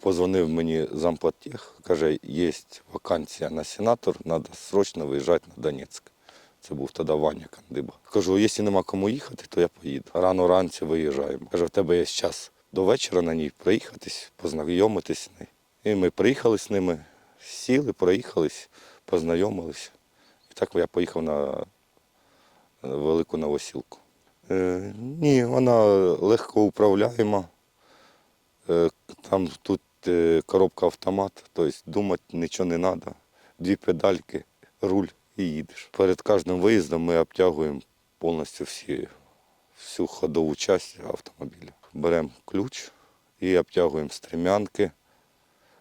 Позвонив мені замплатех, каже, є вакансія на сенатор, треба срочно виїжджати на Донецьк. Це був тоді Ваня Кандиба. Кажу, якщо нема кому їхати, то я поїду. Рано вранці виїжджаємо. Каже, в тебе є час до вечора на ній проїхатись, познайомитись з нею. І ми приїхали з ними, сіли, проїхались, познайомились. І так я поїхав на велику новосілку. Е, ні, вона легко управляєма. Е, Там тут е, коробка автомат, тобто думати нічого не треба. Дві педальки, руль і їдеш. Перед кожним виїздом ми обтягуємо повністю всі, всю ходову частину автомобіля. Беремо ключ і обтягуємо стрімянки,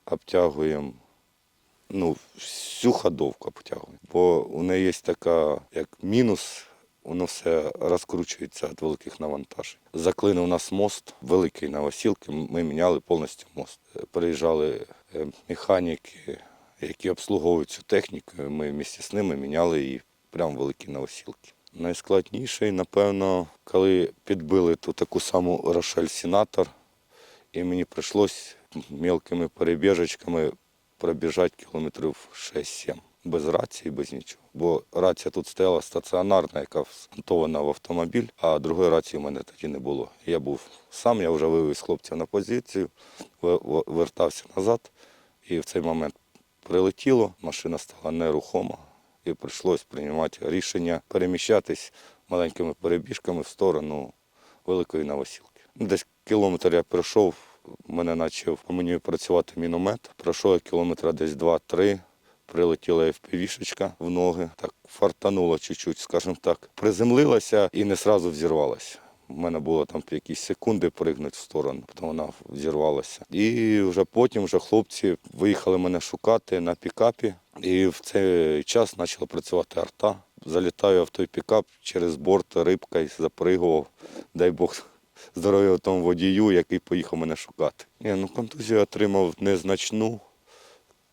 обтягуємо ну, всю ходовку обтягуємо. Бо у неї є така, як мінус, воно все розкручується від великих навантажень. Заклинив нас мост, великий новосілки, ми міняли повністю мост. Е, Приїжджали е, механіки, які обслуговують цю техніку, ми місті з ними міняли її прямо великі новосілки. Найскладніший, напевно, коли підбили ту таку саму Рошель Сенатор, і мені прийшлось мілкими перебіжечками пробіжати кілометрів 6-7. Без рації, без нічого. Бо рація тут стояла стаціонарна, яка вмонтована в автомобіль, а другої рації в мене тоді не було. Я був сам, я вже вивез хлопців на позицію, вертався назад, і в цей момент прилетіло, машина стала нерухома, і прийшлось приймати рішення переміщатись маленькими перебіжками в сторону великої новосілки. Десь кілометр я пройшов, мене почав по мені працювати міномет. Пройшов кілометра десь 2-3, прилетіла FPV-шечка в ноги, так фартануло чуть-чуть, скажімо так. Приземлилася і не одразу взірвалася. У мене було там якісь секунди пригнути в сторону, потім вона взірвалася. І вже потім вже хлопці виїхали мене шукати на пікапі. І в цей час почала працювати арта. Залітаю в той пікап через борт рибкою, запригував. Дай Бог здоров'я тому водію, який поїхав мене шукати. Ні, ну контузію отримав незначну,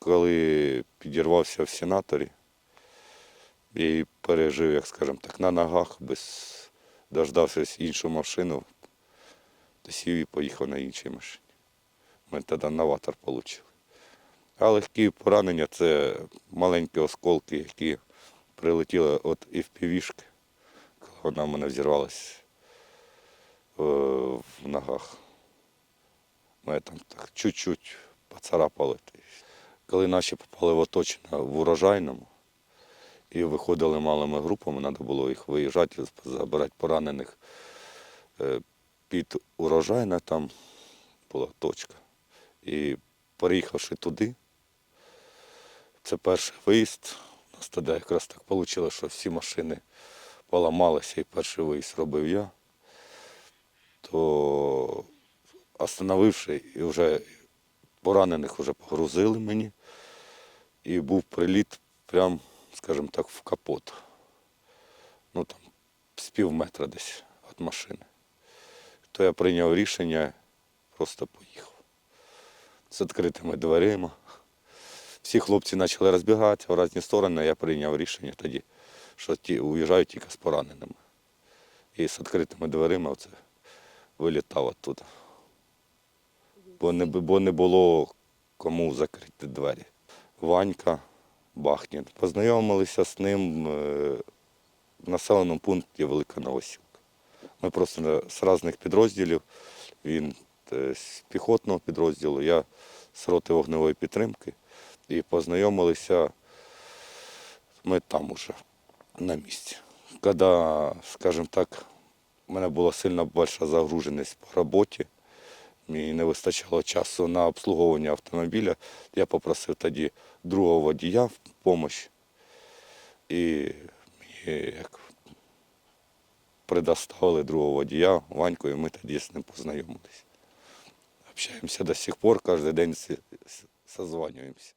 коли підірвався в сенаторі. І пережив, як скажемо так, на ногах, без дождався іншу машину, та сів і поїхав на іншій машині. Ми тоді новатор отримали. А легкі поранення це маленькі осколки, які прилетіли від FPV-шки, коли вона в мене взірвалася е, в ногах. Мене там так чуть-чуть поцарапали. Коли наші попали в оточення в урожайному і виходили малими групами, треба було їх виїжджати, забирати поранених е, під урожайна, там була точка. І переїхавши туди, це перший виїзд. У нас тоді якраз так вийшло, що всі машини поламалися і перший виїзд робив я. То остановивши і вже поранених вже погрузили мені. І був приліт прям, скажімо так, в капот. Ну там з пів метра десь від машини. То я прийняв рішення, просто поїхав. З відкритими дверима. Всі хлопці почали розбігатися в різні сторони, я прийняв рішення тоді, що ті уїжджають тільки з пораненими. І з відкритими дверима оце вилітав оттуда. Бо не, бо не було кому закрити двері. Ванька Бахнін. Познайомилися з ним е, в населеному пункті Велика Новосілка. Ми просто з різних підрозділів. Він е, з піхотного підрозділу, я з роти вогневої підтримки. І познайомилися ми там уже на місці. Коли, скажімо так, у мене була сильно велика загруженість по роботі, мені не вистачало часу на обслуговування автомобіля. Я попросив тоді другого водія в допомогу. І мені як предоставили другого водія, Ваньку, і ми тоді з ним познайомилися. Общаємося до сих пор, кожен день созванюємося.